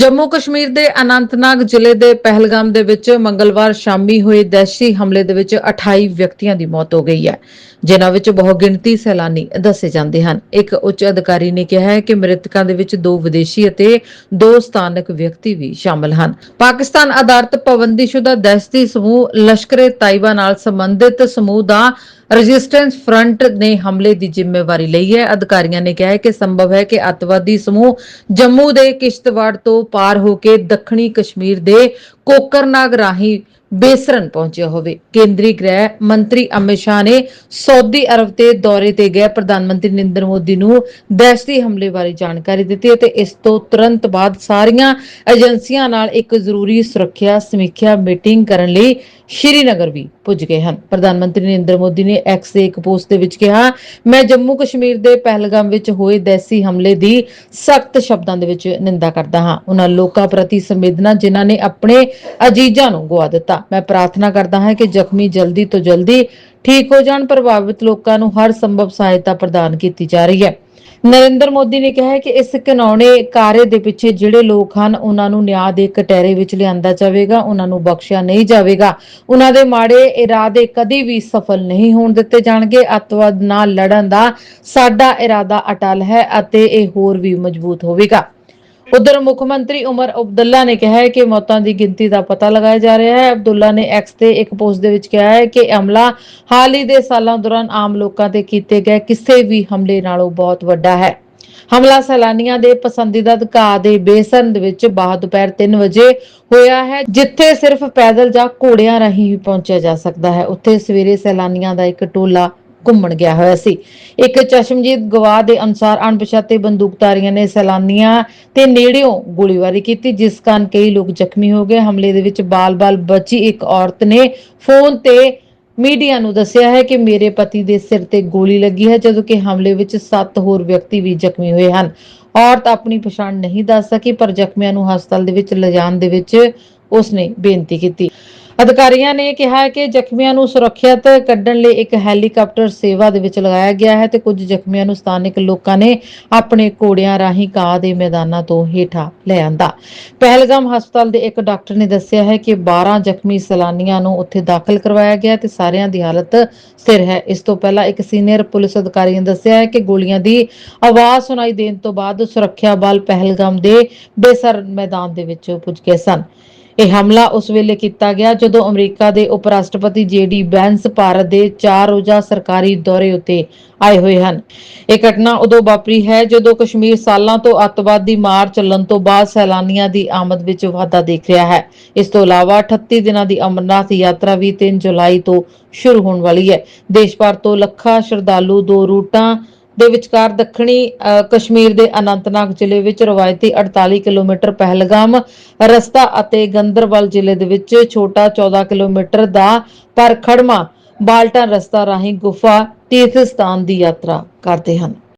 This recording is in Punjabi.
ਜੰਮੂ ਕਸ਼ਮੀਰ ਦੇ ਅਨੰਤਨਾਗ ਜ਼ਿਲ੍ਹੇ ਦੇ ਪਹਿਲਗਾਮ ਦੇ ਵਿੱਚ ਮੰਗਲਵਾਰ ਸ਼ਾਮੀ ਹੋਏ ਦਹਿਸ਼ਤੀ ਹਮਲੇ ਦੇ ਵਿੱਚ 28 ਵਿਅਕਤੀਆਂ ਦੀ ਮੌਤ ਹੋ ਗਈ ਹੈ, ਜਿਨ੍ਹਾਂ ਵਿੱਚ ਬਹੁ ਗਿਣਤੀ ਸੈਲਾਨੀ ਦੱਸੇ ਜਾਂਦੇ ਹਨ। ਇੱਕ ਉੱਚ ਅਧਿਕਾਰੀ ਨੇ ਕਿਹਾ ਹੈ ਕਿ ਮ੍ਰਿਤਕਾਂ ਦੇ ਵਿੱਚ ਦੋ ਵਿਦੇਸ਼ੀ ਅਤੇ ਦੋ ਸਥਾਨਕ ਵਿਅਕਤੀ ਵੀ ਸ਼ਾਮਲ ਹਨ। ਪਾਕਿਸਤਾਨ ਆਧਾਰਿਤ ਪਾਬੰਦੀਸ਼ੁਦਾ ਦਹਿਸ਼ਤੀ ਸਮੂਹ ਲਸ਼ਕਰੇ ਤਾਇਬਾ ਨਾਲ ਸੰਬੰਧਿਤ ਸਮੂਹ ਦਾ ਰੈਜ਼ਿਸਟੈਂਸ ਫਰੰਟ ਨੇ ਹਮਲੇ ਦੀ ਜ਼ਿੰਮੇਵਾਰੀ ਲਈ ਹੈ। ਅਧਿਕਾਰੀਆਂ ਨੇ ਕਿਹਾ ਹੈ ਕਿ ਸੰਭਵ ਹੈ ਕਿ ਅੱਤਵਾਦੀ ਸਮੂਹ ਜੰਮੂ ਦੇ ਕਿਸ਼ਤਵਾੜ ਤੋਂ ਪਾਰ ਹੋ ਕੇ ਦੱਖਣੀ ਕਸ਼ਮੀਰ ਦੇ ਕੋਕਰਨਾਗ ਰਾਹੀਂ ਬੇਸਰਨ ਪਹੁੰਚਿਆ ਹੋਵੇ। ਕੇਂਦਰੀ ਗ੍ਰਹਿ ਮੰਤਰੀ ਅਮਿਤ ਸ਼ਾਹ ਨੇ ਸਾਊਦੀ ਅਰਬ ਤੇ ਦੌਰੇ ਤੇ ਗਏ ਪ੍ਰਧਾਨ ਮੰਤਰੀ ਨਰਿੰਦਰ ਮੋਦੀ ਨੂੰ ਦਹਿਸ਼ਤੀ ਹਮਲੇ ਬਾਰੇ ਜਾਣਕਾਰੀ ਦਿੱਤੀ ਅਤੇ ਇਸ ਤੋਂ ਤੁਰੰਤ ਬਾਅਦ ਸਾਰੀਆਂ ਏਜੰਸੀਆਂ ਨਾਲ ਇੱਕ ਜ਼ਰੂਰੀ ਸੁਰੱਖਿਆ ਸਮੀਖਿਆ ਮੀਟਿੰਗ ਕਰਨ ਲਈ ਸ਼੍ਰੀਨਗਰ ਵੀ ਪੁੱਜ ਗਏ ਹਨ। ਪ੍ਰਧਾਨ ਮੰਤਰੀ ਨਰਿੰਦਰ ਮੋਦੀ ਨੇ ਐਕਸ ਦੇ ਇੱਕ ਪੋਸਟ ਦੇ ਵਿੱਚ ਕਿਹਾ, ਮੈਂ ਜੰਮੂ ਕਸ਼ਮੀਰ ਦੇ ਪਹਿਲਗਾਮ ਵਿੱਚ ਹੋਏ ਦਹਿਸ਼ਤੀ ਹਮਲੇ ਦੀ ਸਖਤ ਸ਼ਬਦਾਂ ਦੇ ਵਿੱਚ ਨਿੰਦਾ ਕਰਦਾ ਹਾਂ। ਉਹਨਾਂ ਲੋਕਾਂ ਪ੍ਰਤੀ ਸੰਵੇਦਨਾ ਜਿਨ੍ਹਾਂ ਨੇ ਆਪਣੇ ਅਜੀਜ਼ਾਂ ਨੂੰ ਗਵਾ ਦਿੱਤਾ। ਮੈਂ ਪ੍ਰਾਰਥਨਾ ਕਰਦਾ ਹਾਂ ਕਿ ਜ਼ਖਮੀ ਜਲਦੀ ਤੋਂ ਜਲਦੀ ਠੀਕ ਹੋ ਜਾਣ, ਪ੍ਰਭਾਵਿਤ ਲੋਕਾਂ ਨੂੰ ਹਰ ਸੰਭਵ ਸਹਾਇਤਾ ਪ੍ਰਦਾਨ ਕੀਤੀ ਜਾ ਰਹੀ ਹੈ। ਨਰਿੰਦਰ ਮੋਦੀ ਨੇ ਕਿਹਾ ਹੈ ਕਿ ਇਸ ਘਿਨਾਉਣੇ ਕਾਰੇ ਦੇ ਪਿੱਛੇ ਜਿਹੜੇ ਲੋਕ ਹਨ, ਉਹਨਾਂ ਨੂੰ ਨਿਆਂ ਦੇ ਕਟਹਿਰੇ ਵਿੱਚ ਲਿਆਂਦਾ ਜਾਵੇਗਾ, ਉਹਨਾਂ ਨੂੰ ਬਖਸ਼ਿਆ ਨਹੀਂ ਜਾਵੇਗਾ। ਉਹਨਾਂ ਦੇ ਮਾੜੇ ਇਰਾਦੇ ਕਦੀ ਵੀ ਸਫਲ ਨਹੀਂ ਹੋਣ ਦਿੱਤੇ ਜਾਣਗੇ। ਅੱਤਵਾਦ ਨਾਲ ਲੜਨ ਦਾ ਸਾਡਾ ਇਰਾਦਾ ਅਟਲ ਹੈ ਅਤੇ ਇਹ ਹੋਰ ਵੀ ਮਜ਼ਬੂਤ ਹੋਵੇਗਾ। ਉਧਰ ਮੁੱਖ ਮੰਤਰੀ ਉਮਰ ਅਬਦੁੱਲਾ ਨੇ ਕਿਹਾ ਹੈ ਕਿ ਮੌਤਾਂ ਦੀ ਗਿਣਤੀ ਦਾ ਪਤਾ ਲਗਾਇਆ ਜਾ ਰਿਹਾ ਹੈ। ਅਬਦੁੱਲਾ ਨੇ ਐਕਸ ਤੇ ਇੱਕ ਪੋਸਟ ਦੇ ਵਿੱਚ ਕਿਹਾ ਹੈ ਕਿ ਹਮਲਾ ਹਾਲ ਹੀ ਦੇ ਸਾਲਾਂ ਦੌਰਾਨ ਆਮ ਲੋਕਾਂ ਤੇ ਕੀਤੇ ਗਏ ਕਿਸੇ ਵੀ ਹਮਲੇ ਨਾਲੋਂ ਬਹੁਤ ਵੱਡਾ ਹੈ। ਹਮਲਾ ਸੈਲਾਨੀਆਂ ਦੇ ਪਸੰਦੀਦਾ ਘਾਹ ਦੇ ਬੇਸਨ ਦੇ ਵਿੱਚ ਬਾਅਦ ਦੁਪਹਿਰ 3 ਵਜੇ ਹੋਇਆ ਹੈ, ਜਿੱਥੇ ਸਿਰਫ ਪੈਦਲ ਜਾਂ ਘੋੜਿਆਂ ਰਾਹੀਂ ਹੀ ਪਹੁੰਚਿਆ ਜਾ ਸਕਦਾ ਹੈ। ਉੱਥੇ ਸਵੇਰੇ ਸੈਲਾਨੀਆਂ ਦਾ ਇੱਕ ਟੋਲਾ ਘੁੰਮਣ ਗਿਆ ਹੋਇਆ ਸੀ। ਇੱਕ ਚਸ਼ਮਜੀਤ ਗਵਾਹ ਦੇ ਅਨੁਸਾਰ ਅਣਪਛਾਤੇ ਬੰਦੂਕਧਾਰੀਆਂ ਨੇ ਸੈਲਾਨੀਆਂ ਤੇ ਨੇੜਿਓਂ ਗੋਲੀਬਾਰੀ ਕੀਤੀ, ਜਿਸ ਕਾਰਨ ਕਈ ਲੋਕ ਜ਼ਖਮੀ ਹੋ ਗਏ। ਹਮਲੇ ਦੇ ਵਿੱਚ ਬਾਲ-ਬਾਲ ਬਚੀ ਇੱਕ ਔਰਤ ਨੇ ਫੋਨ ਤੇ ਮੀਡੀਆ ਨੂੰ ਦੱਸਿਆ ਹੈ ਕਿ ਮੇਰੇ ਪਤੀ ਦੇ ਸਿਰ ਤੇ ਗੋਲੀ ਲੱਗੀ ਹੈ, ਜਦੋਂ ਕਿ ਹਮਲੇ ਵਿੱਚ 7 ਹੋਰ ਵਿਅਕਤੀ ਵੀ ਜ਼ਖਮੀ ਹੋਏ ਹਨ। ਔਰਤ ਆਪਣੀ ਪਛਾਣ ਨਹੀਂ ਦੱਸ ਸਕੀ, ਪਰ ਜ਼ਖਮੀਆਂ ਨੂੰ ਹਸਪਤਾਲ ਦੇ ਵਿੱਚ ਲਿਜਾਣ ਦੇ ਵਿੱਚ ਉਸਨੇ ਬੇਨਤੀ ਕੀਤੀ। ਅਧਿਕਾਰੀਆਂ ਨੇ ਕਿਹਾ ਹੈ ਕਿ ਜ਼ਖਮੀਆਂ ਨੂੰ ਸੁਰੱਖਿਅਤ ਕੱਢਣ ਲਈ ਇੱਕ ਹੈਲੀਕਾਪਟਰ ਸੇਵਾ ਦੇ ਵਿੱਚ ਲਗਾਇਆ ਗਿਆ ਹੈ ਤੇ ਕੁਝ ਜ਼ਖਮੀਆਂ ਨੂੰ ਸਥਾਨਕ ਲੋਕਾਂ ਨੇ ਆਪਣੇ ਘੋੜਿਆਂ ਰਾਹੀਂ ਘਾਹ ਦੇ ਮੈਦਾਨਾਂ ਤੋਂ ਹੇਠਾਂ ਲੈ ਆਂਦਾ। ਪਹਿਲਗਾਮ ਹਸਪਤਾਲ ਦੇ ਇੱਕ ਡਾਕਟਰ ਨੇ ਦੱਸਿਆ ਹੈ ਕਿ 12 ਜ਼ਖਮੀ ਸੈਲਾਨੀਆਂ ਨੂੰ ਉੱਥੇ ਦਾਖਲ ਕਰਵਾਇਆ ਗਿਆ ਤੇ ਸਾਰਿਆਂ ਦੀ ਹਾਲਤ ਸਥਿਰ ਹੈ। ਇਸ ਤੋਂ ਪਹਿਲਾਂ ਇੱਕ ਸੀਨੀਅਰ ਪੁਲਿਸ ਅਧਿਕਾਰੀ ਨੇ ਦੱਸਿਆ ਹੈ ਕਿ ਗੋਲੀਆਂ ਦੀ ਆਵਾਜ਼ ਸੁਣਾਈ ਦੇਣ ਤੋਂ ਬਾਅਦ ਸੁਰੱਖਿਆ ਬਲ ਪਹਿਲਗਾਮ ਦੇ ਬੇਸਰ ਮੈਦਾਨ ਦੇ ਵਿੱਚ ਪੁੱਜ ਗਏ ਸਨ। ਇਹ ਹਮਲਾ ਉਸ ਵੇਲੇ ਕੀਤਾ ਗਿਆ ਜਦੋਂ ਅਮਰੀਕਾ ਦੇ ਉਪ ਰਾਸ਼ਟਰਪਤੀ ਜੇਡੀ ਬੈਂਸ ਭਾਰਤ ਦੇ 4 ਰੋਜ਼ਾ ਸਰਕਾਰੀ ਦੌਰੇ ਉੱਤੇ ਆਏ ਹੋਏ ਹਨ। ਇਹ ਘਟਨਾ ਉਦੋਂ ਵਾਪਰੀ ਹੈ ਜਦੋਂ ਕਸ਼ਮੀਰ ਸਾਲਾਂ ਤੋਂ ਅੱਤਵਾਦੀ ਮਾਰ ਚੱਲਣ ਤੋਂ ਬਾਅਦ ਸੈਲਾਨੀਆਂ ਦੀ ਆਮਦ ਵਿੱਚ ਵਾਧਾ ਦੇਖ ਰਿਹਾ ਹੈ। ਇਸ ਤੋਂ ਇਲਾਵਾ 38 ਦਿਨਾਂ ਦੀ ਅਮਰਨਾਥ ਯਾਤਰਾ ਵੀ 3 ਜੁਲਾਈ ਤੋਂ ਸ਼ੁਰੂ ਹੋਣ ਵਾਲੀ ਹੈ। ਦੇਸ਼ ਭਰ ਤੋਂ ਲੱਖਾਂ ਸ਼ਰਧਾਲੂ ਦੋ ਰੂਟਾਂ ਦੇ ਵਿਚਕਾਰ ਦੱਖਣੀ ਅ, ਕਸ਼ਮੀਰ ਦੇ ਅਨੰਤਨਾਗ ਜ਼ਿਲ੍ਹੇ ਵਿੱਚ ਰਵਾਇਤੀ 48 ਕਿਲੋਮੀਟਰ ਪਹਿਲਗਾਮ ਰਸਤਾ ਅਤੇ ਗੰਦਰਬਲ ਜ਼ਿਲ੍ਹੇ ਦੇ ਵਿੱਚ ਛੋਟਾ 14 ਕਿਲੋਮੀਟਰ ਦਾ ਪਰ ਖੜਮਾ ਬਾਲਟਨ ਰਸਤਾ ਰਾਹੀਂ ਗੁਫਾ ਤੀਰਥ ਸਥਾਨ ਦੀ ਯਾਤਰਾ ਕਰਦੇ ਹਨ।